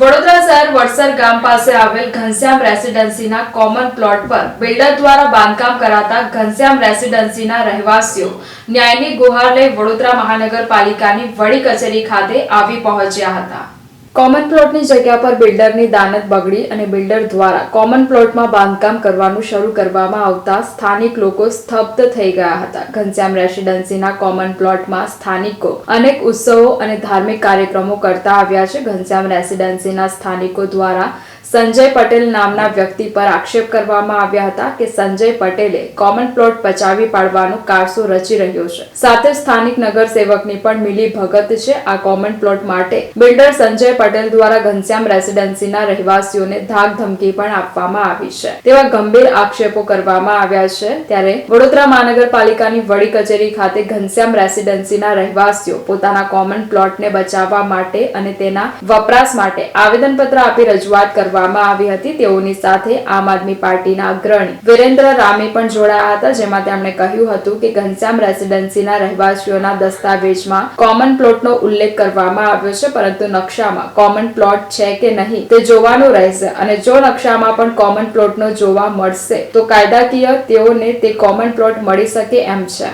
વડોદરા શહેર વડસર ગામ પાસે આવેલ ઘનશ્યામ રેસિડેન્સીના કોમન પ્લોટ પર બિલ્ડર દ્વારા બાંધકામ કરાતા ઘનશ્યામ રેસિડેન્સીના રહેવાસીઓ ન્યાયની ગુહાર લઈ વડોદરા મહાનગરપાલિકાની વડી કચેરી ખાતે આવી પહોંચ્યા હતા. કોમન પ્લોટની જગ્યા પર બિલ્ડરની દાનત બગડી અને બિલ્ડર દ્વારા કોમન પ્લોટમાં બાંધકામ કરવાનું શરૂ કરવામાં આવતા સ્થાનિક લોકો સ્તબ્ધ થઈ ગયા હતા. ઘનશ્યામ રેસિડેન્સીના કોમન પ્લોટમાં સ્થાનિકો અનેક ઉત્સવો અને ધાર્મિક કાર્યક્રમો કરતા આવ્યા છે. ઘનશ્યામ રેસિડેન્સીના સ્થાનિકો દ્વારા સંજય પટેલ નામના વ્યક્તિ પર આક્ષેપ કરવામાં આવ્યા હતા કે સંજય પટેલે કોમન પ્લોટ પચાવી પાડવાનું કારસો રચી રહ્યો છે. સાથે સ્થાનિક નગરસેવકની પણ મિલી ભગત છે આ કોમન પ્લોટ માટે. બિલ્ડર સંજય પટેલ દ્વારા ઘનશ્યામ રેસિડેન્સીના રહેવાસીઓને ધાક ધમકી પણ આપવામાં આવી છે. તેવા ગંભીર આક્ષેપો કરવામાં આવ્યા છે. ત્યારે વડોદરા મહાનગરપાલિકાની વડી કચેરી ખાતે ઘનશ્યામ રેસિડેન્સીના રહેવાસીઓ પોતાના કોમન પ્લોટને બચાવવા માટે અને તેના વપરાશ માટે આવેદનપત્ર આપી રજૂઆત કરવામાં આવી હતી. તેઓની સાથે આમ આદમી પાર્ટીના અગ્રણી વિરેન્દ્ર રામે પણ જોડાયા હતા, જેમાં તેમણે કહ્યું હતું કે ઘનશ્યામ રેસિડેન્સીના રહેવાસીઓના દસ્તાવેજમાં કોમન પ્લોટનો ઉલ્લેખ કરવામાં આવ્યો છે, પરંતુ નકશામાં કોમન પ્લોટ છે કે નહીં તે જોવાનું રહેશે અને જો નકશામાં પણ કોમન પ્લોટનો જોવા મળશે, તો કાયદાકીય તેઓને તે કોમન પ્લોટ મળી શકે એમ છે.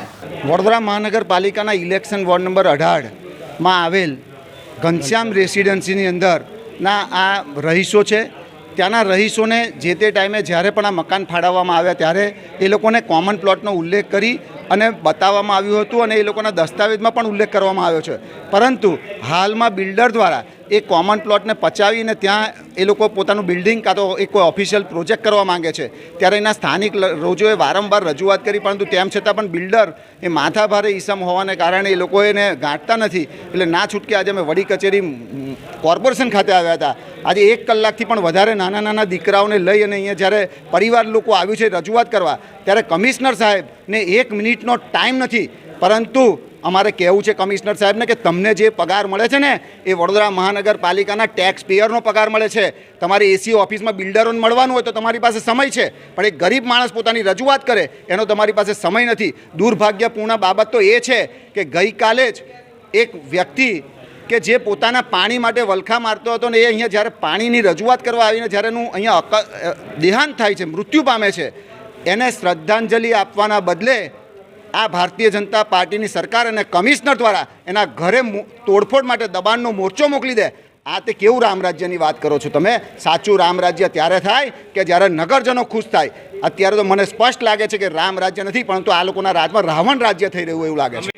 વડોદરા મહાનગરપાલિકાના ઇલેક્શન વોર્ડ નંબર અઢારમાં આવેલ ઘનશ્યામ રેસિડેન્સીની અંદર ના, આ રહીશો છે. ત્યાંના રહીશોને જે તે ટાઈમે જ્યારે પણ આ મકાન ફાળવવામાં આવ્યા ત્યારે એ લોકોને કોમન પ્લોટનો ઉલ્લેખ કરી અને બતાવવામાં આવ્યું હતું અને એ લોકોના દસ્તાવેજમાં પણ ઉલ્લેખ કરવામાં આવ્યો છે. પરંતુ હાલમાં બિલ્ડર દ્વારા એ કોમન પ્લોટને પચાવીને ત્યાં એ લોકો પોતાનું બિલ્ડિંગ કાં તો એ કોઈ ઓફિશિયલ પ્રોજેક્ટ કરવા માંગે છે. ત્યારે એના સ્થાનિક રોજોએ વારંવાર રજૂઆત કરી, પરંતુ તેમ છતાં પણ બિલ્ડર એ માથાભારે ઈસમ હોવાને કારણે એ લોકો એને ગાંઠતા નથી. એટલે ના છૂટકે આજે અમે વડી કચેરી કોર્પોરેશન ખાતે આવ્યા હતા. આજે એક કલાકથી પણ વધારે નાના નાના દીકરાઓને લઈ અને અહીંયા જ્યારે પરિવાર લોકો આવ્યું છે રજૂઆત કરવા, ત્યારે કમિશનર સાહેબને એક મિનિટનો ટાઈમ નથી. પરંતુ અમારે કહેવું છે કમિશનર સાહેબને કે તમને જે પગાર મળે છે ને, એ વડોદરા મહાનગરપાલિકાના ટેક્સ પેયરનો પગાર મળે છે. તમારી એસી ઓફિસમાં બિલ્ડરોને મળવાનું હોય તો તમારી પાસે સમય છે. પણ એક ગરીબ માણસ પોતાની રજૂઆત કરે, એનો તમારી પાસે સમય નથી. દુર્ભાગ્યપૂર્ણ બાબત તો એ છે કે ગઈકાલે જ એક વ્યક્તિ કે જે પોતાના પાણી માટે વલખા મારતો હતો ને એ અહીંયા જ્યારે પાણીની રજૂઆત કરવા આવીને જ્યારે એનું અહીંયા દેહાંત થાય છે, મૃત્યુ પામે છે, એને શ્રદ્ધાંજલિ આપવાના બદલે આ ભારતીય જનતા પાર્ટીની સરકાર અને કમિશનર દ્વારા એના ઘરે મો- તોડફોડ માટે દબાણનો મોરચો મોકલી દે. આ તે કેવું રામ રાજ્યની વાત કરો છો તમે? સાચું રામ રાજ્ય ત્યારે થાય કે જ્યારે નગરજનો ખુશ થાય? અત્યારે તો મને સ્પષ્ટ લાગે છે કે રામ રાજ્ય નથી પરંતુ આ લોકોના રાજમાં રાવણ રાજ્ય થઈ રહ્યું એવું લાગે છે.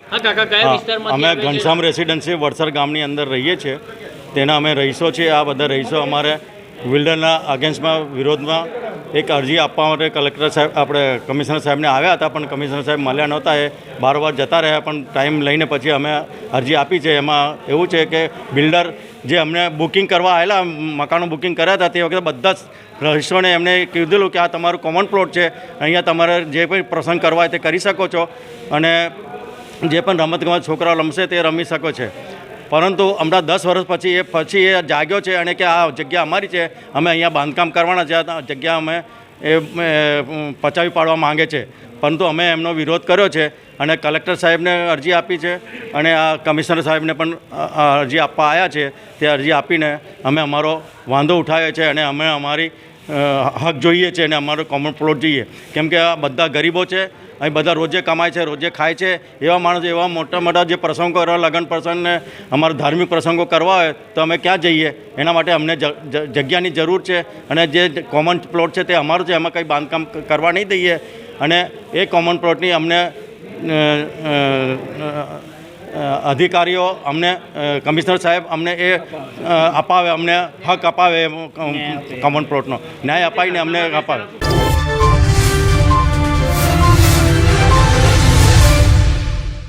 અમે ઘનશ્યામ રેસિડેન્સી વડસર ગામની અંદર રહીએ છીએ. તેના અમે રહીશો છીએ આ બધા રહીશો અમારે વિલ્ડરના અગેન્સ્ટમાં વિરોધમાં એક અરજી આપવા માટે કલેક્ટર સાહેબ, આપણે કમિશનર સાહેબને આવ્યા હતા, પણ કમિશનર સાહેબ મળ્યા નહોતા, એ બારોબાર જતા રહ્યા, પણ ટાઈમ લઈને પછી અમે અરજી આપી છે. એમાં એવું છે કે બિલ્ડર જે અમને બુકિંગ કરવા આવેલા, મકાનો બુકિંગ કર્યા હતા, તે વખતે બધા જ રહીશોને એમને કીધેલું કે આ તમારું કોમન પ્લોટ છે, અહીંયા તમારે જે પણ પ્રસંગ કરવા હોય તે કરી શકો છો અને જે પણ રમતગમત છોકરાઓ રમશે તે રમી શકો છે. પરંતુ હમણાં દસ વર્ષ પછી એ પછી એ જાગ્યો છે અને કે આ જગ્યા અમારી છે, અમે અહીંયા બાંધકામ કરવાના છે જગ્યા અમે એ પચાવી પાડવા માંગે છે. પરંતુ અમે એમનો વિરોધ કર્યો છે અને કલેક્ટર સાહેબને અરજી આપી છે અને આ કમિશનર સાહેબને પણ અરજી આપવા આવ્યા છે. તે અરજી આપીને અમે અમારો વાંધો ઉઠાવ્યો છે અને અમે અમારી હક જોઈએ છે અને અમારો કોમન પ્લોટ જોઈએ. કેમ કે આ બધા ગરીબો છે અહીં બધા રોજે કમાય છે રોજે ખાય છે. એવા માણસો એવા મોટા મોટા જે પ્રસંગો કરવા લગ્ન પ્રસંગને અમારા ધાર્મિક પ્રસંગો કરવા હોય તો અમે ક્યાં જઈએ? એના માટે અમને જગ્યાની જરૂર છે. અને જે કોમન પ્લોટ છે તે અમારું છે એમાં કંઈ બાંધકામ કરવા નહીં દઈએ. અને એ કોમન પ્લોટની અમને અધિકારીઓ અમને કમિશનર સાહેબ અમને એ અપાવે અમને હક અપાવે કોમન પ્લોટનો ન્યાય અપાવીને અમને અપાવે.